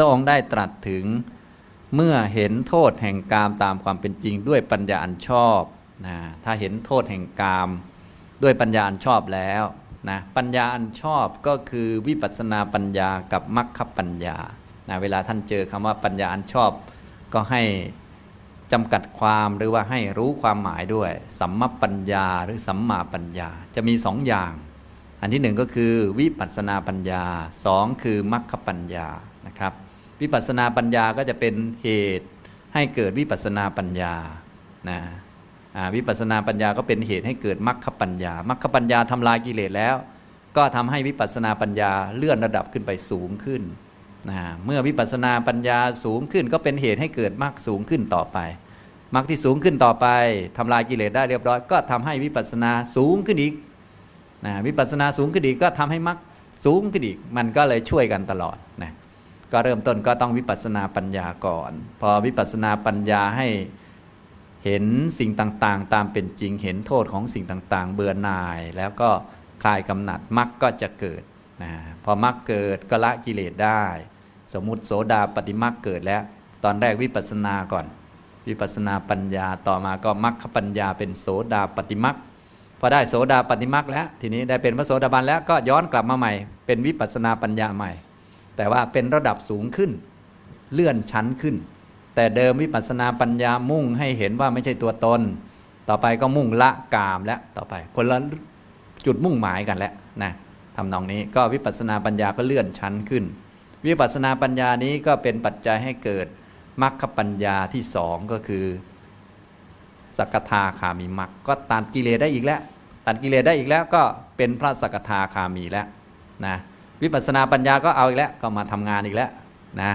พระองค์ได้ตรัสถึงเมื่อเห็นโทษแห่งกามตามความเป็นจริงด้วยปัญญาอันชอบนะถ้าเห็นโทษแห่งกามด้วยปัญญาอันชอบแล้วนะปัญญาอันชอบก็คือวิปัสสนาปัญญากับมรรคปัญญานะเวลาท่านเจอคำว่าปัญญาอันชอบ ก็ให้จำกัดความหรือว่าให้รู้ความหมายด้วยสัมมปัญญาหรือสัมมาปัญญาจะมีสองอย่าง อันที่หนึ่งก็คือวิปัสสนาปัญญาสองคือมรรคปัญญานะครับ วิปัสสนาปัญญาก็จะเป็นเหตุให้เกิดวิปัสสนาปัญญานะวิปัสสนาปัญญาก็เป็นเหตุให้เกิดมรรคปัญญามรรคปัญญาทำลายกิเลสแล้ว ก็ทำให้วิปัสสนาปัญญาเลื่อนระดับขึ้นไปสูงขึ้นนะเมื่อวิปัสสนาปัญญาสูงขึ้น ก็เป็นเหตุให้เกิดมรรคสูงขึ้นต่อไปมรรคที่สูงขึ้นต่อไปทำลายกิเลสได้เรียบร้อย ก็ทำให้วิปัสสนาสูงขึ้นอีกนะวิปัสสนาสูงขึ้นอีกก็ทำให้มรรคสูงขึ้นอีก มันก็เลยช่วยกันตลอดนะ ก็เริ่มต้นก็ต้องวิปัสสนาปัญญาก่อน พอวิปัสสนาปัญญาให้เห็นสิ่งต่างๆ ตามเป็นจริงเห็นโทษของสิ่งต่างๆ เบื่อหน่าย แล้วก็คลายกำหนัดมรรคก็จะเกิดนะพอมรรคเกิดก็ละกิเลสได้ สมมติโสดาปฏิมรรคเกิดแล้ว ตอนแรกวิปัสสนาก่อน วิปัสสนาปัญญาต่อมาก็มรรคปัญญาเป็นโสดาปฏิมรรคพอได้โสดาปฏิมักแล้ว ทีนี้ได้เป็นพระโสดาบันแล้วก็ย้อนกลับมาใหม่ เป็นวิปัสสนาปัญญาใหม่ แต่ว่าเป็นระดับสูงขึ้น เลื่อนชั้นขึ้น แต่เดิมวิปัสสนาปัญญามุ่งให้เห็นว่าไม่ใช่ตัวตน ต่อไปก็มุ่งละกามแล้วต่อไป คนละจุดมุ่งหมายกันแล้วนะทำนองนี้ก็วิปัสสนาปัญญาก็เลื่อนชั้นขึ้น วิปัสสนาปัญญานี้ก็เป็นปัจจัยให้เกิดมรรคปัญญาที่สองก็คือสกทาคามีมรรคก็ตัดกิเลสได้อีกแล้ว ตัดกิเลสได้อีกแล้วก็เป็นพระสกทาคามีแล้วนะ วิปัสสนาปัญญาก็เอาอีกแล้วก็มาทำงานอีกแล้วนะ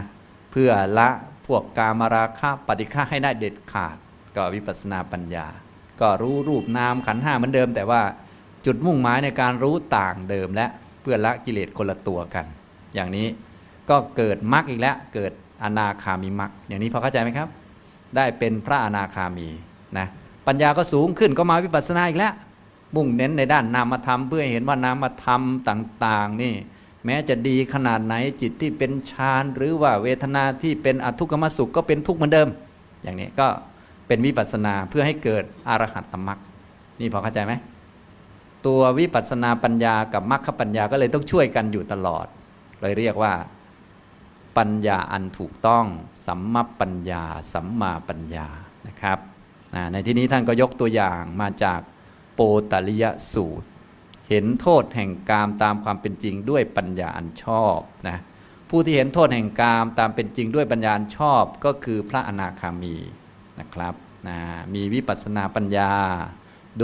เพื่อละพวกกามราคะปฏิฆะให้ได้เด็ดขาด ก็วิปัสสนาปัญญา ก็รู้รูปนามขันห้าเหมือนเดิม แต่ว่าจุดมุ่งหมายในการรู้ต่างเดิมและเพื่อละกิเลสคนละตัวกัน อย่างนี้ก็เกิดมรรคอีกแล้วเกิดอนาคามิมรรคอย่างนี้พอเข้าใจไหมครับ ได้เป็นพระอนาคามีนะปัญญาก็สูงขึ้นก็มาวิปัสสนาอีกแล้วมุ่งเน้นในด้านนามธรรมเพื่อเห็นว่านามธรรมต่าง ๆ นี่ แม้จะดีขนาดไหนจิตที่เป็นฌานหรือว่าเวทนาที่เป็นอทุกขมสุขก็เป็นทุกข์เหมือนเดิม อย่างนี้ก็เป็นวิปัสสนาเพื่อให้เกิดอรหัตตมรรคนี่พอเข้าใจไหมตัววิปัสสนาปัญญากับมรรคปัญญาก็เลยต้องช่วยกันอยู่ตลอด เลยเรียกว่า ปัญญาอันถูกต้อง สัมมาปัญญา สัมมาปัญญานะครับในที่นี้ท่านก็ยกตัวอย่างมาจากโปตริยสูตร เห็นโทษแห่งกามตามความเป็นจริงด้วยปัญญาอันชอบนะผู้ที่เห็นโทษแห่งกามตามเป็นจริงด้วยปัญญาอันชอบก็คือพระอนาคามีนะครับนะมีวิปัสสนาปัญญา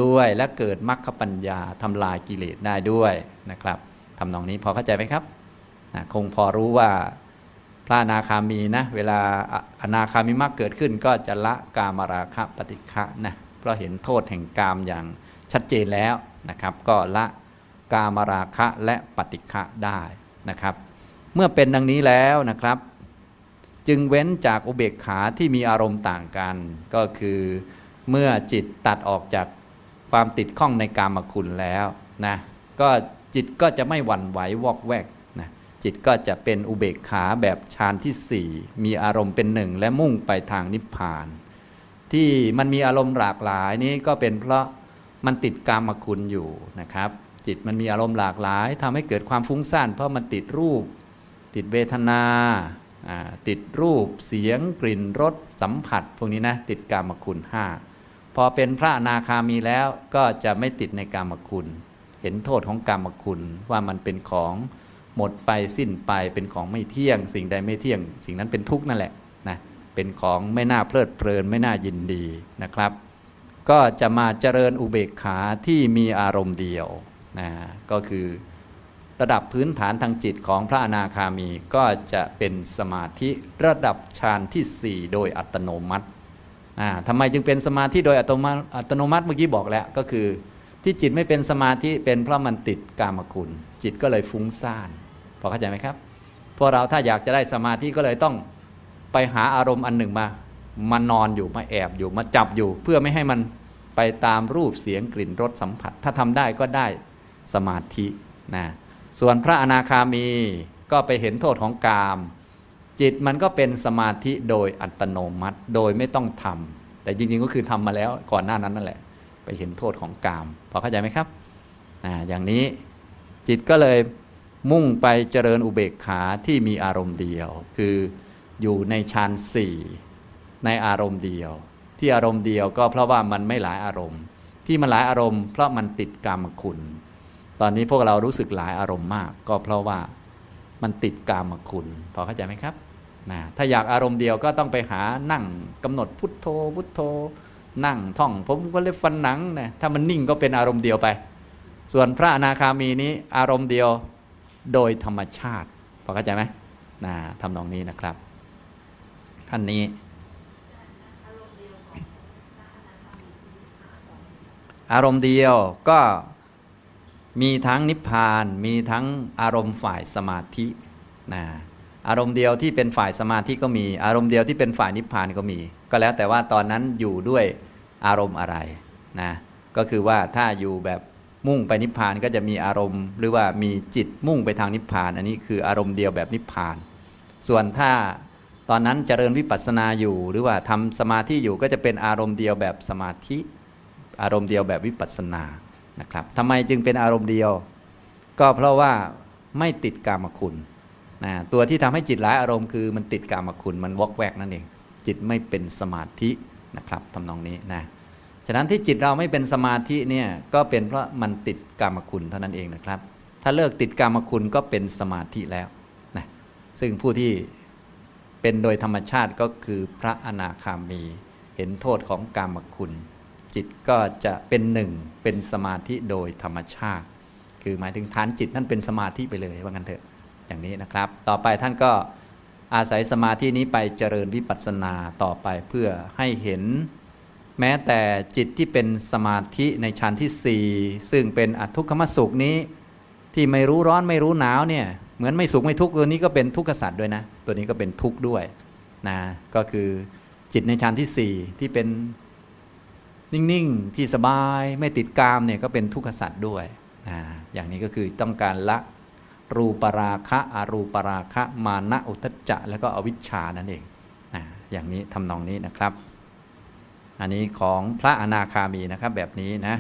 ด้วยและเกิดมรรคปัญญาทำลายกิเลสได้ด้วยนะครับทำนองนี้พอเข้าใจไหมครับนะคงพอรู้ว่าพระอนาคามีนะเวลาอนาคามิมรรคเกิดขึ้นก็จะละกามราคะปฏิฆะนะ เพราะเห็นโทษแห่งกามอย่างชัดเจนแล้วนะครับ ก็ละกามราคะและปฏิฆะได้นะครับ เมื่อเป็นดังนี้แล้วนะครับ จึงเว้นจากอุเบกขาที่มีอารมณ์ต่างกัน ก็คือเมื่อจิตตัดออกจากความติดข้องในกามคุณแล้วนะก็จิตก็จะไม่หวั่นไหววอกแวกนะจิตก็จะเป็นอุเบกขาแบบฌานที่ 4 มีอารมณ์เป็นหนึ่งและมุ่งไปทางนิพพาน ที่มันมีอารมณ์หลากหลายนี้ก็เป็นเพราะมันติดกามคุณอยู่นะครับ จิตมันมีอารมณ์หลากหลายทำให้เกิดความฟุ้งซ่านเพราะมันติดรูป ติดเวทนา ติดรูปเสียงกลิ่นรสสัมผัส พวกนี้นะติดกามคุณห้าพอเป็นพระนาคามีแล้วก็จะไม่ติดในกามคุณ เห็นโทษของกามคุณว่ามันเป็นของหมดไปสิ้นไปเป็นของไม่เที่ยง สิ่งใดไม่เที่ยง สิ่งนั้นเป็นทุกข์นั่นแหละนะ เป็นของไม่น่าเพลิดเพลินไม่น่ายินดีนะครับ ก็จะมาเจริญอุเบกขาที่มีอารมณ์เดียวนะก็คือระดับพื้นฐานทางจิตของพระอนาคามีก็จะเป็นสมาธิระดับฌานที่ 4 โดยอัตโนมัติทำไมจึงเป็นสมาธิโดยอัตโนมัติอัตโนมัติเมื่อกี้บอกแล้วก็คือ ที่จิตไม่เป็นสมาธิเป็นเพราะมันติดกามคุณ จิตก็เลยฟุ้งซ่านพอเข้าใจไหมครับพวกเราถ้าอยากจะได้สมาธิก็เลยต้อง ไปหาอารมณ์อันหนึ่งมามานอนอยู่มาแอบอยู่มาจับอยู่ เพื่อไม่ให้มันไปตามรูปเสียงกลิ่นรสสัมผัส ถ้าทำได้ก็ได้สมาธินะส่วนพระอนาคามีก็ไปเห็นโทษของกาม จิตมันก็เป็นสมาธิโดยอัตโนมัติโดยไม่ต้องทำแต่จริงๆก็คือทำมาแล้วก่อนหน้านั้นนั่นแหละ ไปเห็นโทษของกามพอเข้าใจไหมครับอ่าอย่างนี้จิตก็เลยมุ่งไปเจริญอุเบกขาที่มีอารมณ์เดียว คือ อยู่ในฌานสี่ในอารมณ์เดียว ที่อารมณ์เดียวก็เพราะว่ามันไม่หลายอารมณ์ ที่มันหลายอารมณ์ เพราะมันติดกามคุณ ตอนนี้พวกเรารู้สึกหลายอารมณ์มาก ก็เพราะว่ามันติดกามคุณพอเข้าใจไหมครับนะถ้าอยากอารมณ์เดียวก็ต้องไปหานั่งกำหนดพุทโธพุทโธ นั่งท่อง ผมก็เล็บฟันหนังนะถ้ามันนิ่งก็เป็นอารมณ์เดียวไป ส่วนพระอนาคามีนี้อารมณ์เดียวโดยธรรมชาติพอเข้าใจไหมนะทำนองนี้นะครับ ท่านนี้ อารมณ์เดียวก็มีทั้งนิพพานมีทั้งอารมณ์ฝ่ายสมาธินะอารมณ์เดียวที่เป็นฝ่ายสมาธิก็มี อารมณ์เดียวที่เป็นฝ่ายนิพพานก็มี ก็แล้วแต่ว่าตอนนั้นอยู่ด้วยอารมณ์อะไรนะก็คือว่าถ้าอยู่แบบมุ่งไปนิพพานก็จะมีอารมณ์ หรือว่ามีจิตมุ่งไปทางนิพพาน อันนี้คืออารมณ์เดียวแบบนิพพาน ส่วนถ้า ตอนนั้นเจริญวิปัสสนาอยู่ หรือว่าทำสมาธิอยู่ก็จะเป็นอารมณ์เดียวแบบสมาธิ อารมณ์เดียวแบบวิปัสสนานะครับทำไมจึงเป็นอารมณ์เดียว ก็เพราะว่าไม่ติดกามคุณนะตัวที่ทำให้จิตหลายอารมณ์คือมันติดกามคุณมันวอกแวกนั่นเอง จิตไม่เป็นสมาธินะครับทำนองนี้นะฉะนั้นที่จิตเราไม่เป็นสมาธิเนี่ยก็เป็นเพราะมันติดกามคุณเท่านั้นเองนะครับ ถ้าเลิกติดกามคุณก็เป็นสมาธิแล้วนะซึ่งผู้ที่ เป็นโดยธรรมชาติก็คือพระอนาคามี เห็นโทษของกามคุณ จิตก็จะเป็นหนึ่งเป็นสมาธิโดยธรรมชาติ คือหมายถึงฐานจิตนั่นเป็นสมาธิไปเลยว่างั้นเถอะอย่างนี้นะครับ ต่อไปท่านก็อาศัยสมาธินี้ไปเจริญวิปัสสนาต่อไปเพื่อให้เห็น แม้แต่จิตที่เป็นสมาธิในชั้นที่ 4 ซึ่งเป็นอทุกขมสุขนี้ ที่ไม่รู้ร้อนไม่รู้หนาวเนี่ยเหมือนไม่สุขไม่ทุกข์ตัวนี้ก็เป็นทุกขสัตว์ด้วยนะ ตัวนี้ก็เป็นทุกข์ด้วยนะก็คือจิตในชั้นที่ 4 ที่เป็นนิ่ง ๆ ที่สบายไม่ติดกามเนี่ยก็เป็นทุกขสัตว์ด้วยอ่าอย่างนี้ก็คือต้องการละรูปราคะอารูปราคะมานะอุทจจะ แล้วก็อวิชชานั่นเองอ่าอย่างนี้ทำนองนี้นะครับ อันนี้ของพระอนาคามีนะครับแบบนี้นะ